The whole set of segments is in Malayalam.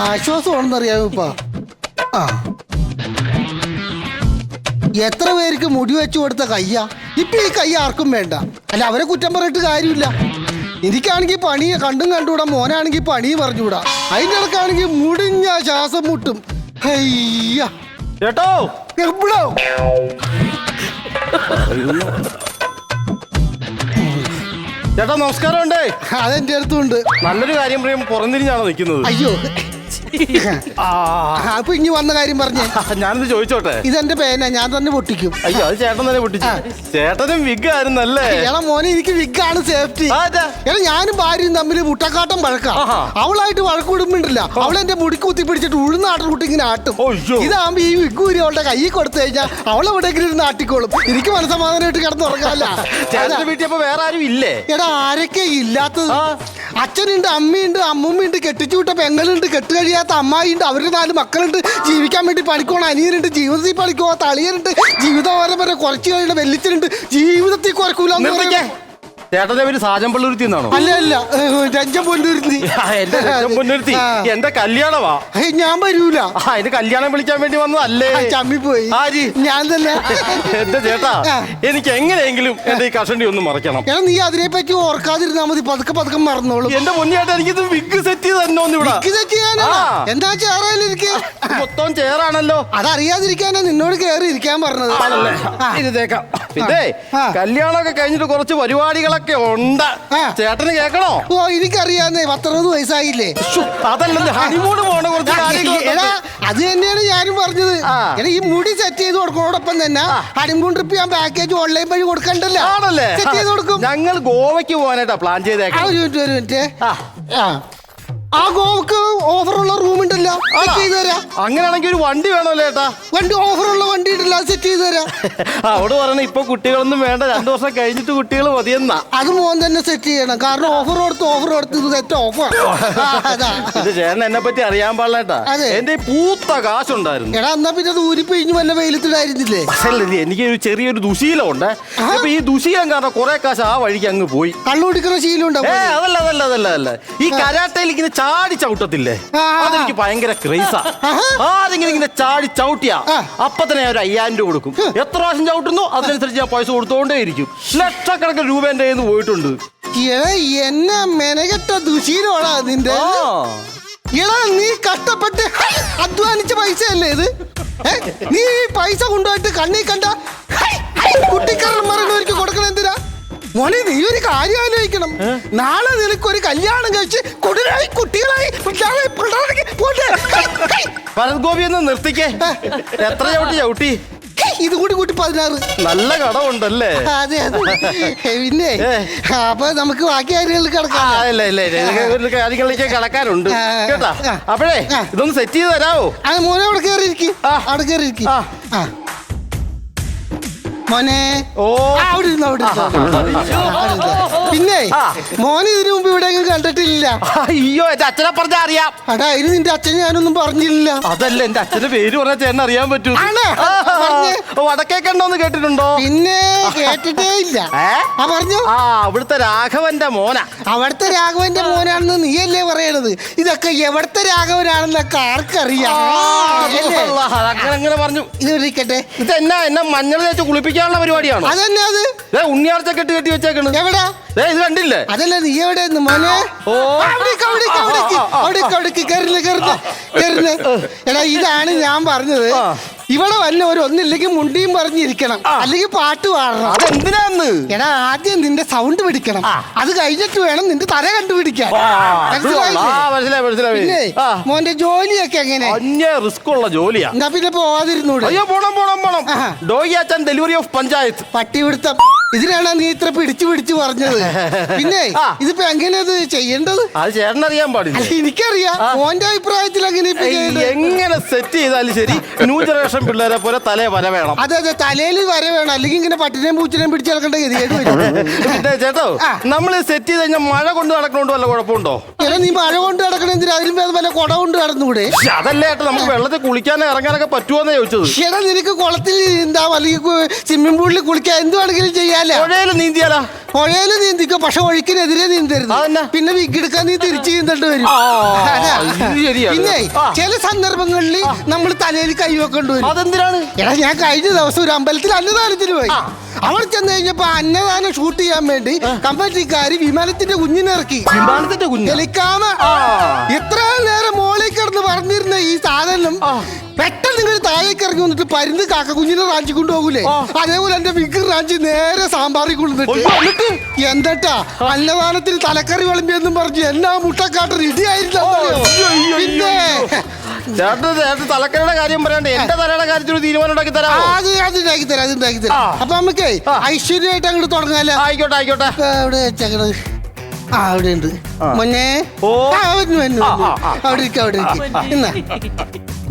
ആശ്വാസമാണെന്നറിയാമോ ഇപ്പ ആ. എത്ര പേർക്ക് മുടി വെച്ചു കൊടുത്ത കയ്യ? ഇപ്പൊ ഈ കൈ ആർക്കും വേണ്ട. അല്ല അവരെ കുറ്റം പറഞ്ഞിട്ട് കാര്യമില്ല. എനിക്കാണെങ്കിൽ പണി കണ്ടും കണ്ടുകൂടാ മോനാണെങ്കിൽ പണി പറഞ്ഞുകൂടാ. അതിന്റെ ഇടക്കാണെങ്കിൽ മുടിഞ്ഞ ശ്വാസം മുട്ടും. ചേട്ടോ? എവിടോ? ചേട്ടാ നമസ്കാരം ഉണ്ടേ അതെന്റെ അടുത്തുണ്ട്. നല്ലൊരു കാര്യം പറയുമ്പോൾ പുറന്നിരിഞ്ഞാണോ നിൽക്കുന്നത്? അയ്യോ. അപ്പൊ ഇനി വന്ന കാര്യം പറഞ്ഞേ. ഞാനത് ചോദിച്ചോട്ടെ? ഇതെന്റെ പേന ഞാൻ തന്നെ പൊട്ടിക്കും. അയ്യോ അത് ചേട്ടൻ തന്നെ പൊട്ടിച്ചു. ചേട്ടനും വിഗ് ആയിരുന്നല്ലേ? എടാ മോനെ എനിക്ക് വിഗാണ് സേഫ്റ്റി. എടാ ഞാനും ഭാര്യയും തമ്മിൽ മുട്ടക്കാട്ടം വഴക്കാം. അവളായിട്ട് വഴക്ക് വിടുമ്പോണ്ടല്ല അവൾ എന്റെ മുടി കുത്തി പിടിച്ചിട്ട് ഉഴുന്നാട്ടം കുട്ടി ഇങ്ങനെ ആട്ടും. ഇതാകുമ്പോ ഈ വിഗൂരി അവളുടെ കയ്യിൽ കൊടുത്തു കഴിഞ്ഞാൽ അവൾ എവിടെയെങ്കിലും ഇരുന്ന് ആട്ടിക്കോളും. എനിക്ക് മനസമാധാനമായിട്ട് കിടന്നുറങ്ങാല്ല. ചേട്ടൻ വീട്ടിൽ വേറെ ആരും ഇല്ലേ? എടാ ആരൊക്കെ ഇല്ലാത്തത്? ആ. അച്ഛനുണ്ട് അമ്മയുണ്ട് അമ്മൂമ്മയുണ്ട് കെട്ടിച്ചു വിട്ട പെങ്ങളുണ്ട് കെട്ട് കഴിയാത്ത അമ്മായിണ്ട് അവരുടെ നാല് മക്കളുണ്ട്. ജീവിക്കാൻ വേണ്ടി പണിക്കോണ അനിയനുണ്ട് ജീവിതത്തിൽ പണിക്കോ തളിയനുണ്ട്. ജീവിതം വരെ കുറച്ച് കഴിയുന്ന വെല്ലിച്ചനുണ്ട്. ജീവിതത്തിൽ കുറക്കൂല നിർത്തിക്കേ. ചേട്ടന്റെ പേര് സാജൻ പള്ളുരുത്തി എന്നാണോ? അല്ല അല്ല. രഞ്ജൻ പൊന്നുരുത്തി. എന്റെ രക്തം പൊന്നുരുത്തി. എന്റെ കല്യാണമാ? ഞാൻ വരൂല. അതിന് കല്യാണം വിളിക്കാൻ വേണ്ടി വന്നതല്ലേ? ചമ്മി പോയി ആര്? ഞാൻ തന്നെ. എന്റെ ചേട്ടാ? എനിക്ക് എങ്ങനെയെങ്കിലും എന്റെ ഈ കഷണ്ടി ഒന്ന് മറക്കണം എടാ നീ അതിനെ പറ്റി ഓർക്കാതിരുന്നാ മതി. പതുക്കെ പതുക്കെ മറന്നോളൂ. എന്റെ മുന്നേട്ടാ എനിക്കിത് വിഗ് സെറ്റ് ചെയ്ത് തന്നെ ഒന്ന് ഇവിടെ ഇത് ചെയ്യാനാ. എന്താ ചേറാലിരിക്കെ മൊത്തം ചേറാണല്ലോ. അതറിയാതിരിക്കാനാ നിന്നോട് കേറി ഇരിക്കാൻ പറഞ്ഞത്. ആണല്ലേ? ആ. പിന്നെ കല്യാണമൊക്കെ കഴിഞ്ഞിട്ട് കുറച്ച് പരിപാടികളൊക്കെ ഉണ്ട്. ചേട്ടന് കേക്കണോ? ഓ എനിക്കറിയാന്നേ പത്തറുപത് വയസ്സായില്ലേ. ഹണിമൂണ് പോണ കുറച്ച് എടാ കാര്യങ്ങളുണ്ട്. അത് തന്നെയാണ് ഞാനും പറഞ്ഞത്. എടാ ഈ മുടി സെറ്റ് ചെയ്ത് കൊടുക്കുന്നതോടൊപ്പം തന്നെ ഹണിമൂൺ ട്രിപ്പ് ഞാൻ പാക്കേജ് ഓൺലൈൻ വഴി കൊടുക്കണ്ടല്ലോ. ആണല്ലേ? സെറ്റ് ചെയ്ത് കൊടുക്കും. ഞങ്ങൾ ഗോവയ്ക്ക് പോകാനായിട്ടാ പ്ലാൻ ചെയ്തേക്കാം ഒരു മിനിറ്റ് ഒരു മിനിറ്റ്. ആ. ആ ഗോൾക്ക് ഗോവക്ക് ഓഫറുള്ള റൂം ഉണ്ടല്ലോ. സെറ്റ് ചെയ്ത് തരാം. അങ്ങനെയാണെങ്കിൽ ഒരു വണ്ടി വേണമല്ലോ ഏട്ടാ? വണ്ടി ഓഫറുള്ള വണ്ടി ഉണ്ടല്ലോ സെറ്റ് ചെയ്ത് തരാം. അവിടെ പറയണ ഇപ്പൊ കുട്ടികളൊന്നും വേണ്ട രണ്ടു വർഷം കഴിഞ്ഞിട്ട് കുട്ടികൾ മതിയെന്നാ. അത് മോൻ തന്നെ സെറ്റ് ചെയ്യണം. കാരണം ഓഫർ കൊടുത്ത് ഓഫർ കൊടുത്ത് ഇത് സെറ്റ് ഓഫർ ഇത് ചേട്ടൻ എന്നെ പറ്റി അറിയാൻ പാടില്ലേട്ടാ അതെ. എന്റെ ഈ പൂത്ത കാശുണ്ടായിരുന്നു. എടാ എന്നാ പിന്നെ അത് ഊരിപ്പിഴിഞ്ഞ് വല്ല വെയിലത്തിടായിരുന്നില്ലേ അല്ല എനിക്ക് ഒരു ചെറിയൊരു ദുശീലമുണ്ട്. അപ്പൊ ഈ ദുശീലം കാരണം കുറെ കാശ് ആ വഴിക്ക് അങ്ങ് പോയി. കള്ളു കുടിക്കുന്ന ശീലം ഏ ഉണ്ടാവും അതല്ല അതല്ല അതല്ല അതല്ല. ഈ കരാട്ടയിൽ ഇങ്ങനെ ചാടി ചവിട്ടത്തില്ലേ? അതെനിക്ക് ഭയങ്കര ക്രൈസാ. ആരെങ്കിലും ഇങ്ങനെ ചാടി ചവിട്ടിയാ. അപ്പൊ തന്നെ ഒരു അയ്യായിരം രൂപ കൊടുക്കും. എത്ര പ്രാവശ്യം ചവിട്ടുന്നു അതിനനുസരിച്ച് ഞാൻ പൈസ കൊടുത്തോണ്ടേ ഇരിക്കും ലക്ഷക്കണക്കിന് രൂപ എന്റെ കയ്യിൽ നിന്ന് പോയിട്ടുണ്ട് എന്നെ മെനകെട്ട ദുശീലോടാ നിന്റെ. എടാ നീ കഷ്ടപ്പെട്ട് അധ്വാനിച്ച പൈസ അല്ലേ ഇത് നീ പൈസ കൊണ്ടുപോയിട്ട് കണ്ണി കണ്ട കുട്ടിക്കാരൻ മരണവർക്ക് കൊടുക്കണം എന്തിനാ? മോനെ നീ ഒരു കാര്യം ആലോചിക്കണം. നാളെ നിനക്ക് ഒരു കല്യാണം കഴിച്ച് കുടിലായി കുട്ടികളായി പിള്ളേരായി, പിള്ളേരായി പോട്ടെ. High, high. ഭരത് ഗോപി ഒന്ന് നിർത്തിക്കേ. എത്ര ചവിട്ടി ചവിട്ടി. ഇതുകൂടി ഇത് കൂടി കൂട്ടി പതിനാറ്. നല്ല കടമുണ്ടല്ലേ? അതെ അതെ. പിന്നെ. അപ്പൊ നമുക്ക് ബാക്കി കാര്യങ്ങളിൽ കാര്യങ്ങളിലേക്ക് കടക്കാനുണ്ട്. കേട്ടാ? അപ്പഴേ ഇതൊന്ന് സെറ്റ് ചെയ്ത് തരാവോ? ആ മോനെ അവിടെ കയറി ഇരിക്കും അവിടെ കയറി ഇരിക്കും ആ. മോനെ. ഓ. ആ, അവിടെ ഇരുന്നു അവിടെ. പിന്നെ. മോനെ ഇതിനു മുമ്പ് ഇവിടെ എങ്ങും കണ്ടിട്ടില്ല. അയ്യോ എന്റെ അച്ഛനെ പറഞ്ഞാ അറിയാം. അടാ ഇത് നിന്റെ അച്ഛൻ ഞാനൊന്നും പറഞ്ഞില്ല. അതല്ല എന്റെ അച്ഛന്റെ പേര് പറഞ്ഞ ചേട്ടൻ അറിയാൻ പറ്റൂ. ആണോ? ആ, പറഞ്ഞേ. വടക്കേക്കണ്ടോന്ന് കേട്ടിട്ടുണ്ടോ? പിന്നെ കേട്ടിട്ടേ ഇല്ല. ഏ? ആ പറഞ്ഞു. ആ അവിടുത്തെ രാഘവന്റെ മോന. അവിടുത്തെ രാഘവന്റെ മോനാണെന്ന് നീയല്ലേ പറയണത്? ഇതൊക്കെ എവിടുത്തെ രാഘവനാണെന്നൊക്കെ ആർക്കറിയാം? അല്ലേ? അങ്ങനെ അങ്ങനെ പറഞ്ഞു. ഇത് ഇരിക്കട്ടെ ഇത് എന്നാ എന്നെ മഞ്ഞൾ തേച്ച് കുളിപ്പിക്കാനുള്ള പരിപാടിയാണ്? അതന്നെ അത്. ഉണ്ണിയാർച്ച കെട്ടി കെട്ടി വെച്ചേക്കണ് എവിടെ? ഇത് കണ്ടില്ലേ? അതല്ല നീ എവിടെ മോനെ? ഓ. അവിടേക്ക് അവിടേക്ക് അവിടേക്ക് കയറുന്ന കയറുന്ന കയറുന്ന എടാ ഇതാണ് ഞാൻ പറഞ്ഞത്. ഇവിടെ വല്ല ഒരു ഒന്നില്ലെങ്കിൽ മുണ്ടിയും പറഞ്ഞിരിക്കണം അല്ലെങ്കിൽ പാട്ട് പാടണം. അതെന്തിനാന്ന്? എടാ ആദ്യം നിന്റെ സൗണ്ട് പിടിക്കണം. അത് കഴിഞ്ഞിട്ട് വേണം നിന്റെ തല കണ്ടുപിടിക്കാൻ. മനസ്സിലായില്ലേ? മനസ്സിലായി പിന്നെ മനസ്സിലായി ആ. മോന്റെ ജോലിയൊക്കെ എങ്ങനെ? അന്യ റിസ്ക് ഉള്ള ജോലിയാ. എന്താ പിന്നെ പോവാതിരുന്നൂടെ. അയ്യോ പോണം പോണം പോണം. ആഹാ. ഡോയി ഡെലിവറി ഓഫ് പഞ്ചായത്ത്. പട്ടിപിടുത്തം ഇതിനാണ് നീ ഇത്ര പിടിച്ചു പിടിച്ചു പറഞ്ഞത്. പിന്നെ. ഇതിപ്പോ എങ്ങനെയത് ചെയ്യേണ്ടത്? അത് ചേട്ടൻ അറിയാൻ പാടില്ല? എനിക്കറിയാം. മോന്റെ അഭിപ്രായത്തിൽ അങ്ങനെ എങ്ങനെ സെറ്റ് ചെയ്താലും ശരി ന്യൂ ജനറേഷൻ പിള്ളേരെ പോലെ തലേ വര വേണം. അതെ അതെ തലയിൽ വര വേണം. അല്ലെങ്കിൽ ഇങ്ങനെ പട്ടിനെയും പൂച്ചിനെയും പിടിച്ചു നടക്കേണ്ട ഗതികേട് വരും. ചേട്ടോ നമ്മൾ സെറ്റ് ചെയ്ത് കഴിഞ്ഞാൽ മഴ കൊണ്ട് നടക്കണോണ്ട് വല്ല കുഴപ്പമുണ്ടോ? എടാ നീ മഴ കൊണ്ട് നടക്കണം എന്തിനാ? അതിലും ഭേദം വല്ല കുട കൊണ്ട് നടന്നുകൂടെ ശ്ശെ, അതല്ലേ ഏട്ടാ നമുക്ക് വെള്ളത്തിൽ കുളിക്കാനോ ഇറങ്ങാനൊക്കെ പറ്റുമോന്ന് ചോദിച്ചത്. എടാ നിനക്ക് കുളത്തിൽ നീന്താം അല്ലെങ്കിൽ സ്വിമ്മിംഗ് പൂളിൽ കുളിക്കാൻ എന്ത് വേണമെങ്കിലും ചെയ്യാലോ? പുഴയിൽ നീന്തിയാലാ? പുഴയിൽ നീന്തിക്കോ പക്ഷെ ഒഴുക്കിനെതിരെ നീന്തരുത്. അതെന്നാ? പിന്നെ വിഗ്ഗെടുക്കാൻ നീ തിരിച്ചു നീന്തേണ്ടി വരും. ആ, അതാ. ഇത് ശരിയാണ്. പിന്നെ ആ. ചില സന്ദർഭങ്ങളിൽ നമ്മൾ തലയിൽ കൈ വെക്കേണ്ടി വരും. അതെന്തിനാണ്? എടാ ഞാൻ കഴിഞ്ഞ ദിവസം ഒരു അമ്പലത്തിൽ അന്നദാനത്തിന് പോയി. അവിടെ ചെന്ന് കഴിഞ്ഞപ്പോ അന്നദാനം ഷൂട്ട് ചെയ്യാൻ വേണ്ടി കമ്പനിക്കാര് വിമാനത്തിന്റെ കുഞ്ഞിനിറക്കി. വിമാനത്തിന്റെ കുഞ്ഞ്? ഹെലിക്കാമ ആ. ഇത്ര നേരം മോളിൽ കിടന്ന് പറഞ്ഞിരുന്ന ഈ സാധനം പെട്ടെന്ന് നിങ്ങൾ താഴേക്ക് ഇറങ്ങി വന്നിട്ട് പരുന്ന് കാക്ക കുഞ്ഞിനെ റാഞ്ചി കൊണ്ടുപോകൂലേ. അതേപോലെ എന്റെ വിഗ് റാഞ്ചി നേരെ സാമ്പാറി കൊണ്ടുവന്നിട്ട് എന്തട്ടാ? അന്നദാനത്തിന് തലക്കറി വിളമ്പിയെന്നും പറഞ്ഞ് എന്നാ മുട്ടക്കാട്ട് റെഡി ആയില്ല അയ്യോ, അയ്യോ, പിന്നെ ചേട്ടൻ ചേട്ടൻ തലക്കരയുടെ കാര്യം പറയാണ്ട് എന്റെ തലയുടെ കാര്യത്തിൽ ഒരു തീരുമാനം ഉണ്ടാക്കി ആ, തരാമോ അത് അത് ഉണ്ടാക്കി തരാം അത് ഉണ്ടാക്കി തരാം. അപ്പൊ നമുക്ക്. ഐശ്വര്യമായിട്ട് അങ്ങോട്ട് തുടങ്ങാലോ? ആയിക്കോട്ടെ ആയിക്കോട്ടെ. വെച്ചേക്കണത്. ആ അവിടെ ഉണ്ട് മൊന്നേ. അവിടെ ഇരിക്കും അവിടെ ഇരിക്കും. എന്നാ.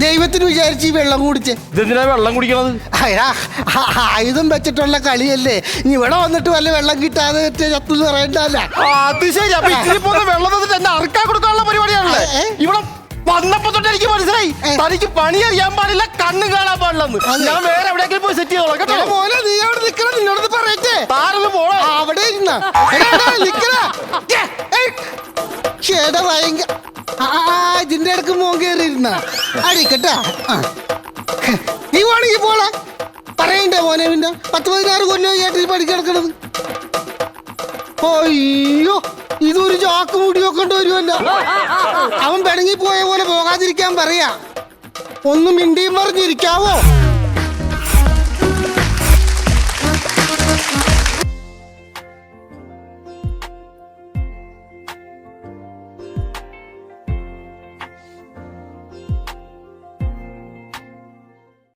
ദൈവത്തിന് വിചാരിച്ച് ഈ വെള്ളം കുടിച്ചേ. ഇതെന്തിനാ വെള്ളം കുടിക്കണത്? അയ്യാ, ആയുധം വെച്ചിട്ടുള്ള കളിയല്ലേ. ഇനി ഇവിടെ വന്നിട്ട് വല്ല വെള്ളം കിട്ടാതെ ചത്തു പറയണ്ടല്ല. അത് ശരി അപ്പൊ ഇച്ചിരി പോകുന്ന വെള്ളം തന്നിട്ട് എന്നെ അറക്കാൻ കൊടുക്കാനുള്ള പരിപാടിയാണല്ലേ? ഇവിടെ വന്നപ്പോ തൊട്ട് എനിക്ക് മനസ്സിലായി. തനിക്ക് പണി അറിയാൻ പാടില്ല കണ്ണ് കാണാൻ പാടില്ലെന്ന്. ഞാൻ വേറെ എവിടെയെങ്കിലും പോയി സെറ്റ് ചെയ്തോളാം കേട്ടോ? മോനെ നീ അവിടെ നിക്കണം നിന്നോട് പറയട്ടെ. താരൊന്ന് പോണോ അവിടെ ഇരുന്ന. ചേട്ടാ ഭയങ്കര ആ അടുക്ക് മോൻ കയറിയിരുന്ന അടിക്കട്ടാ നീ വേണമെങ്കിൽ പോളാ പറയണ്ടേ മോനെ പിന്നെ? പത്ത് പതിനാറ് കൊല്ലം ചേട്ടി പഠിക്കിടക്കണത് അയ്യോ ഇതൊരു ചാക്ക് മുടിയൊക്കെ കൊണ്ട് വരുമല്ല. അവൻ പിണങ്ങി പോയ പോലെ പോകാതിരിക്കാൻ പറയാ. ഒന്നും മിണ്ടിയും പറഞ്ഞിരിക്കാവോ?